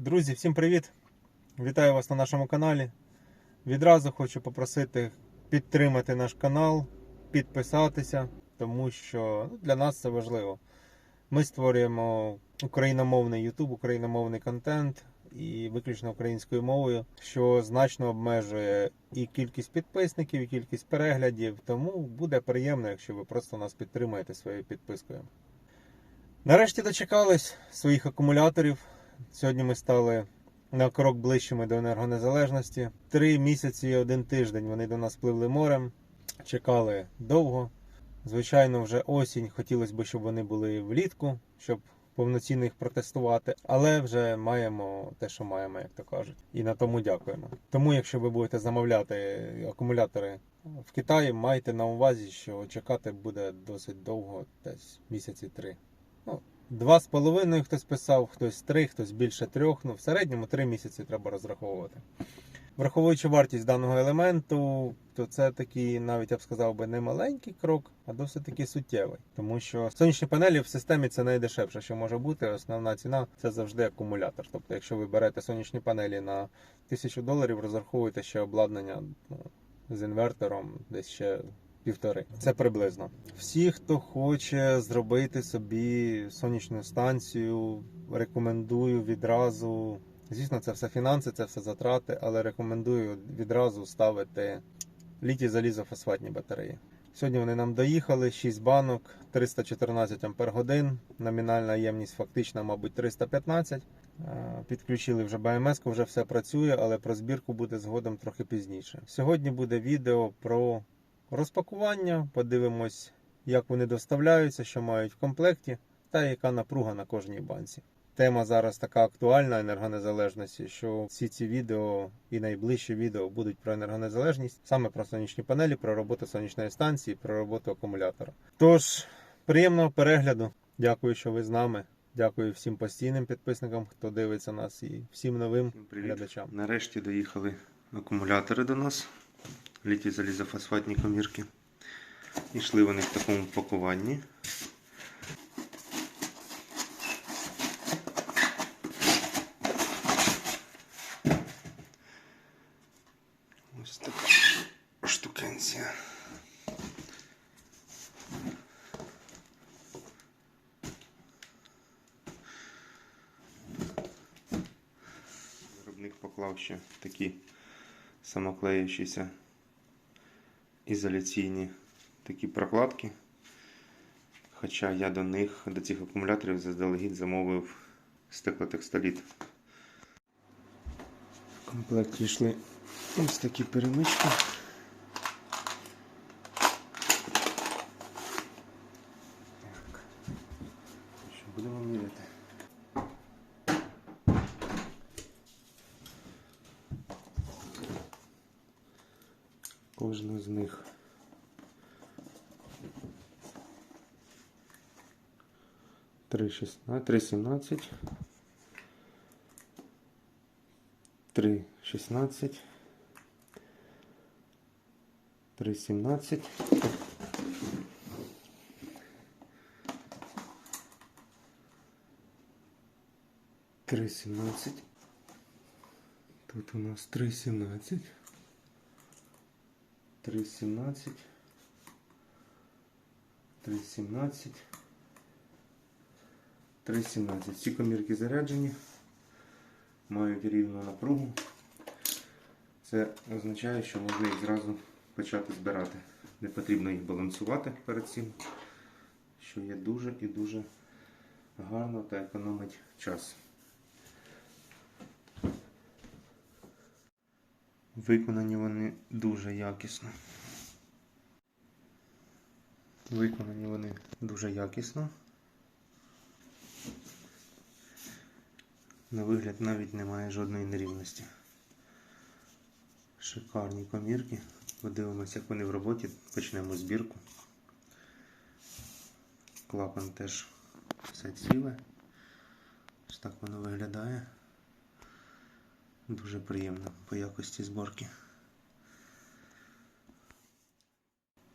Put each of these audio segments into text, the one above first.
Друзі, всім привіт! Вітаю вас на нашому каналі. Відразу хочу попросити підтримати наш канал, підписатися, тому що ну, для нас це важливо. Ми створюємо україномовний YouTube, україномовний контент і виключно українською мовою, що значно обмежує і кількість підписників, і кількість переглядів. Тому буде приємно, якщо ви просто нас підтримаєте своєю підпискою. Нарешті дочекались своїх акумуляторів. Сьогодні ми стали на крок ближчими до енергонезалежності. Три місяці і один тиждень вони до нас пливли морем. Чекали довго. Звичайно, вже осінь. Хотілося б, щоб вони були влітку, щоб повноцінно їх протестувати. Але вже маємо те, що маємо, як то кажуть. І на тому дякуємо. Тому, якщо ви будете замовляти акумулятори в Китаї, майте на увазі, що чекати буде досить довго, десь місяці три. Два з половиною хтось писав, хтось три, хтось більше трьох. Ну, в середньому три місяці треба розраховувати. Враховуючи вартість даного елементу, то це такий, навіть я б сказав би, не маленький крок, а досить таки суттєвий. Тому що сонячні панелі в системі це найдешевше, що може бути. Основна ціна це завжди акумулятор. Тобто, якщо ви берете сонячні панелі на 1000 доларів, розраховуєте ще обладнання ну, з інвертором, десь ще півтори. Це приблизно. Всі, хто хоче зробити собі сонячну станцію, рекомендую відразу. Звісно, це все фінанси, це все затрати, але рекомендую відразу ставити літій залізофосфатні батареї. Сьогодні вони нам доїхали, 6 банок, 314 Ампер годин. Номінальна ємність фактична, мабуть, 315. Е, Підключили вже БМС, вже все працює, але про збірку буде згодом трохи пізніше. Сьогодні буде відео про розпакування. Подивимось, як вони доставляються, що мають в комплекті, та яка напруга на кожній банці. Тема зараз така актуальна енергонезалежності, що всі ці відео і найближчі відео будуть про енергонезалежність, саме про сонячні панелі, про роботу сонячної станції, про роботу акумулятора. Тож, приємного перегляду. Дякую, що ви з нами. Дякую всім постійним підписникам, хто дивиться нас, і всім новим Всім привіт. глядачам. Нарешті доїхали акумулятори до нас. Літі залізофосфатні комірки. Ішли вони в такому пакуванні. Ось така штукенція. Виробник поклав ще такі самоклеючіся ізоляційні такі прокладки. Хоча я до них, до цих акумуляторів заздалегідь замовив стеклотекстоліт. В комплекті йшли ось такі перемички. Так. Що будемо міряти? Кожна з них. Три шістнадцять, три сімнадцять. Три шістнадцять. Три сімнадцять. Три сімнадцять. Тут у нас три сімнадцять. 3.17, 3.17, 3.17. Ці комірки заряджені, мають рівну напругу. Це означає, що можна їх зразу почати збирати. Не потрібно їх балансувати перед цим, що є дуже і дуже гарно та економить час. Виконані вони дуже якісно. Виконані вони дуже якісно. На вигляд навіть немає жодної нерівності. Шикарні комірки. Подивимося, як вони в роботі. Почнемо збірку. Клапан теж все ціле. Ось так воно виглядає. Дуже приємно по якості зборки.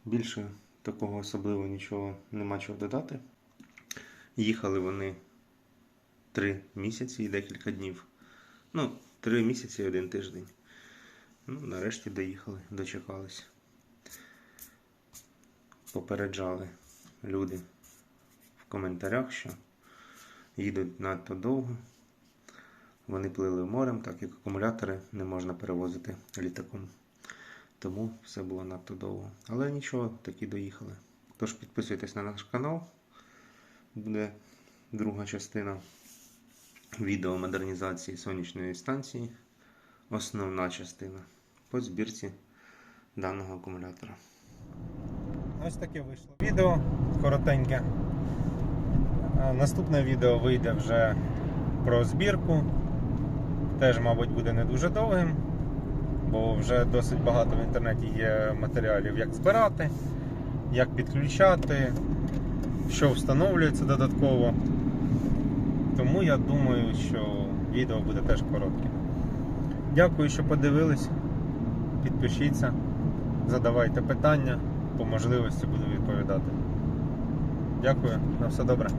Більше такого особливо нічого нема чого додати. Їхали вони 3 місяці і декілька днів. Ну, три місяці і один тиждень. Ну, нарешті доїхали, дочекались. Попереджали люди в коментарях, що їдуть надто довго. Вони плили морем, так як акумулятори не можна перевозити літаком. Тому все було надто довго. Але нічого, таки доїхали. Тож підписуйтесь на наш канал. Буде друга частина відео модернізації сонячної станції. Основна частина по збірці даного акумулятора. Ось таке вийшло. Відео коротеньке. Наступне відео вийде вже про збірку. Теж, мабуть, буде не дуже довгим, бо вже досить багато в інтернеті є матеріалів, як збирати, як підключати, що встановлюється додатково. Тому я думаю, що відео буде теж коротке. Дякую, що подивились. Підпишіться, задавайте питання, по можливості буду відповідати. Дякую, на все добре.